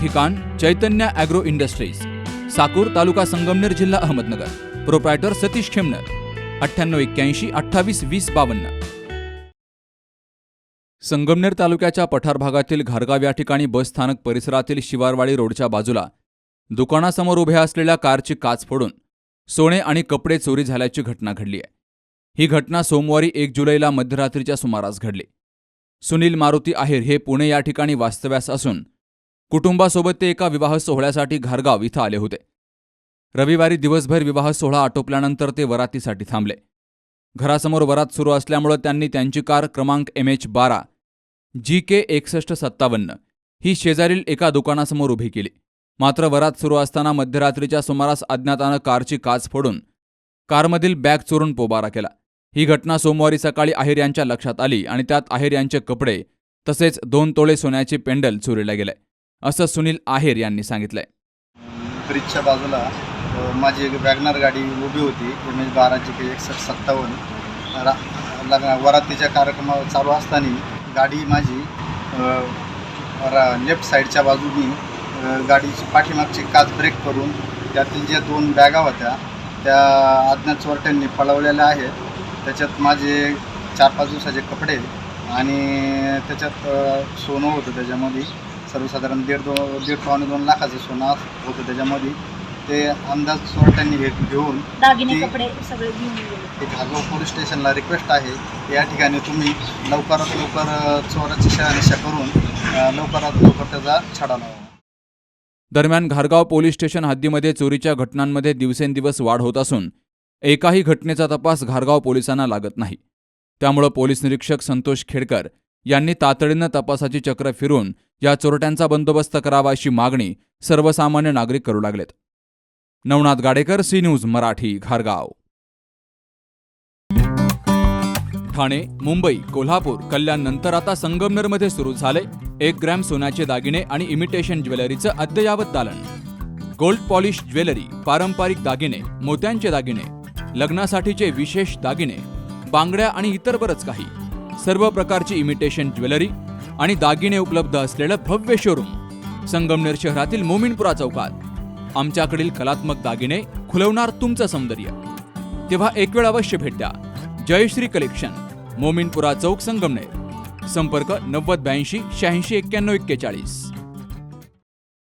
ठिकाण Chaitanya agro industries Sakur taluka Sangamner जिल्हा Ahmednagar. Proprietor Satish Khemnar. अठ्ठ्याण्णव एक्क्याऐंशी अठ्ठावीस वीस बावन्न. संगमनेर तालुक्याच्या पठार भागातील घारगाव या ठिकाणी बस स्थानक परिसरातील शिवारवाडी रोडच्या बाजूला दुकानासमोर उभ्या असलेल्या कारची काच फोडून सोने आणि कपडे चोरी झाल्याची घटना घडली आहे. ही घटना सोमवारी एक जुलैला मध्यरात्रीच्या सुमारास घडली. सुनील मारुती आहेर हे पुणे या ठिकाणी वास्तव्यास असून कुटुंबासोबत ते एका विवाह सोहळ्यासाठी घारगाव इथं आले होते. रविवारी दिवसभर विवाह सोहळा आटोपल्यानंतर ते वरातीसाठी थांबले. घरासमोर वरात सुरू असल्यामुळं त्यांनी त्यांची कार क्रमांक एम एच बारा जी के एकसष्ट सत्तावन्न ही शेजारील एका दुकानासमोर उभी केली. मात्र वरात सुरू असताना मध्यरात्रीच्या सुमारास अज्ञातानं कारची काच फोडून कारमधील बॅग चोरून पोबारा केला. ही घटना सोमवारी सकाळी आहेर यांच्या लक्षात आली आणि त्यात आहेर यांचे कपडे तसेच दोन तोळे सोन्याचे पेंडल चोरीला गेले. असं सुनील आहेर यांनी सांगितलंय. ब्रिजच्या बाजूला माझी एक वॅगनार गाडी उभी होती एम एच बाराची के एकसष्ट सत्तावन्न. रा लग्न वरातीच्या कार्यक्रम चालू असताना गाडी माझी रा लेफ्ट साईडच्या बाजूनी गाडीची पाठीमागची काच ब्रेक करून त्यातील ज्या दोन बॅगा होत्या त्या अज्ञात चोरट्यांनी पळवलेल्या आहेत. त्याच्यात माझे चार पाच दिवसाचे कपडे आणि त्याच्यात सोनं होतं त्याच्यामध्ये. सर्वसाधारण दीड दो दीड पावणे दोन लाखाचं सोनं होतं त्याच्यामध्ये. ते अंदाज चोरट्यांनी घे घेऊन दागिने ती- कपडे सगळे घेऊन गेले. ते घागव पोलीस स्टेशनला रिक्वेस्ट आहे. या ठिकाणी तुम्ही लवकरात लवकर अ, चोराची शहानिशा करून अ, लवकरात लवकर त्याचा छडा लावा. दरम्यान घारगाव पोलीस स्टेशन हद्दीमध्ये चोरीच्या घटनांमध्ये दिवसेंदिवस वाढ होत असून एकाही घटनेचा तपास घारगाव पोलिसांना लागत नाही. त्यामुळं पोलीस निरीक्षक संतोष खेडकर यांनी तातडीनं तपासाची चक्र फिरून या चोरट्यांचा बंदोबस्त करावा अशी मागणी सर्वसामान्य नागरिक करू लागलेत. नवनाथ गाडेकर सी न्यूज मराठी घारगाव. ठाणे मुंबई कोल्हापूर कल्याण नंतर आता संगमनेरमध्ये सुरू झाले एक ग्रॅम सोन्याचे दागिने आणि इमिटेशन ज्वेलरीचं अद्ययावत दालन. गोल्ड पॉलिश ज्वेलरी पारंपरिक दागिने मोत्यांचे दागिने लग्नासाठीचे विशेष दागिने बांगड्या आणि इतर बरंच काही. सर्व प्रकारची इमिटेशन ज्वेलरी आणि दागिने उपलब्ध असलेलं भव्य शोरूम संगमनेर शहरातील मोमिनपुरा चौकात. आमच्याकडील कलात्मक दागिने खुलवणार तुमचं सौंदर्य. तेव्हा एक वेळ अवश्य भेट द्या. जयश्री कलेक्शन मोमिनपुरा चौक संगमनेर. संपर्क नव्वद ब्याऐंशी शहाऐंशी एक्क्याण्णव एक्केचाळीस.